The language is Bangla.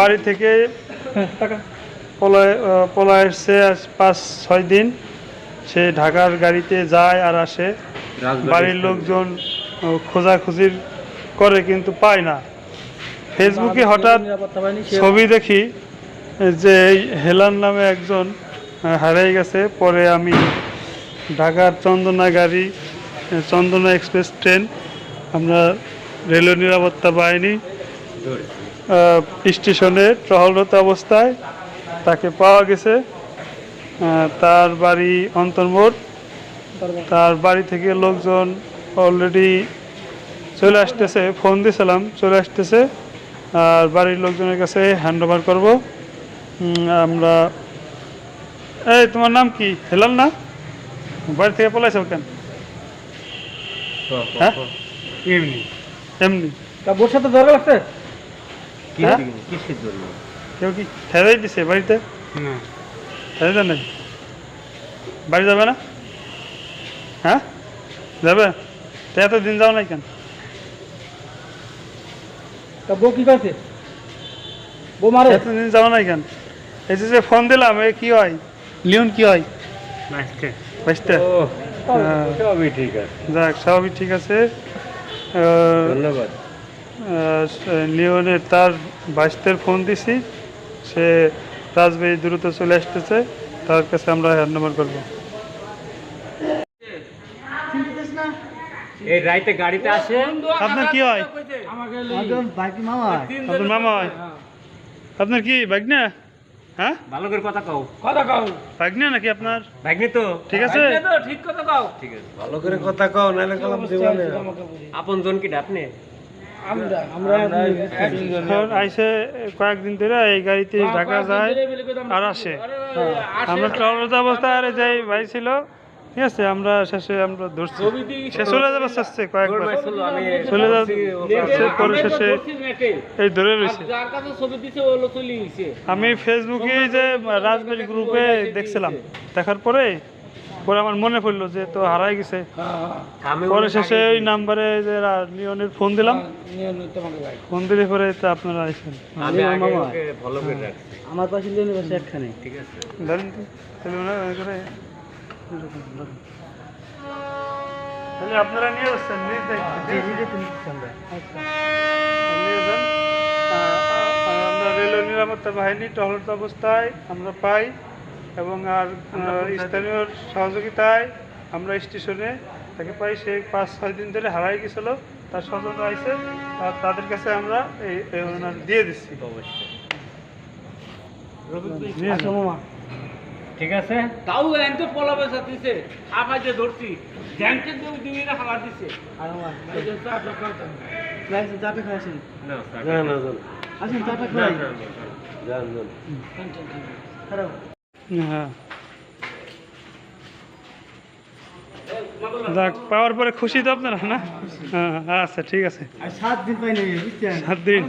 বাড়ি থেকে পলায় পলায় এসছে আজ পাঁচ ছয় দিন। সে ঢাকার গাড়িতে যায় আর আসে। বাড়ির লোকজন খোঁজাখুঁজির করে কিন্তু পায় না। ফেসবুকে হঠাৎ ছবি দেখি যে এই হেলান নামে একজন হারিয়ে গেছে। পরে আমি ঢাকার চন্দনা গাড়ি চন্দনা এক্সপ্রেস ট্রেন আমরা রেলওয়ে নিরাপত্তা বাহিনী স্টেশনে টহলরত অবস্থায় তাকে পাওয়া গেছে। তার বাড়ি অন্তর্মোড়। তার বাড়ি থেকে লোকজন অলরেডি চলে আসতেছে ফোন দিয়েছিলাম চলে আসতেছে। আর বাড়ির লোকজনের কাছে হ্যান্ড ওভার করব। আমরা এই তোমার নাম কি? হেলাল না? বাড়ি থেকে পলাইছো কেন? হ্যাঁ? এমনি। এমনি বোর সাথে ধরে লাগছে? হ্যাঁ? কিসের জন্য কেউ কি ঠেলাই দিছে বাড়িতে? না। ঠেলাই দেন নাই? বাড়ি যাবে না? হ্যাঁ? যাবে? তো এতদিন যাও নাই কেন? তা বউ কি করছে বউ মারে? এতদিন যাও নাই কেন? এই যে ফোন দিলাম এ কি হয়? লিওন কি হয়? ও হ্যাঁ। সবই ঠিক আছে। যাক স্বাভাবিক ঠিক আছে। ধন্যবাদ। লিওনের তার বাইশতের ফোন দিছি। সে রাজবাড়ি দ্রুত চলে আসতেছে। তার কাছে আমরা হ্যান্ড নম্বর করব। এই রাইতে গাড়িতে আসে। আপনার কি হয়? বাইকি আপনার মামা হয়? আপনার কি বাগনা হ্যাঁ? ভালো করে কথা কও। কথা কাউ বাগনা নাকি আপনার? ভাগ্নি তো। ঠিক আছে? ঠিক কথা কাউ ঠিক আছে ভালো করে কথা কও নাহলে কলম দিবানে আপন জন কি আমরা আমরা আইসে কয়েকদিন ধরে এই গাড়িতে ঢাকা যায় আর আসে। আমরা ট্রাভেল অবস্থায় আরে যাই ভাই ছিল। ঠিক আছে আমরা শেষে আমরা ধরছি। সে চলে যাবে শেষে কয়েকবার। আমি চলে যাচ্ছে পরে শেষে এই ধরে রয়েছে। আমি ফেসবুকে যে রাজবাড়ি গ্রুপে দেখছিলাম। দেখার পরে পরে আমার মনে পড়ল যে তো হারাই গেছে। আমি পরে শেষে ওই নাম্বারে যে রা- লিওনের ফোন দিলাম। ফোন দিলে পরে তো আপনারা করে রাখছি। আমার পাশে একখানে। ঠিক আছে। ধরেন তো তাহলে আপনারা নিয়ে যাচ্ছেন নিজ দায়িত্বে আচ্ছা। আমরা রেলওয়ে নিরাপত্তা বাহিনী টহলত অবস্থায় আমরা পাই এবং আর স্থানীয় সহযোগিতায় আমরা স্টেশনে তাকে পাই। সে পাঁচ ছয় দিন ধরে হারাই গেছিল। তার স্বজন আইসে আর তাদের কাছে আমরা এই দিয়ে দিচ্ছি। অবশ্যই। ঠিক আছে তাও এনতে পলাবে সাথিছে আপাই যে ধরছি জ্যাংকে দেউ দিনে হালা দিছে আর আমার এই যে চা দোকান খাইছেন না না না আসেন চাটা খাই না, না, না। যান যান হ্যাঁ যাক পাওয়ার পরে খুশি তো আপনারা না হ্যাঁ আচ্ছা ঠিক আছে সাত দিন পাই নাই সাত দিন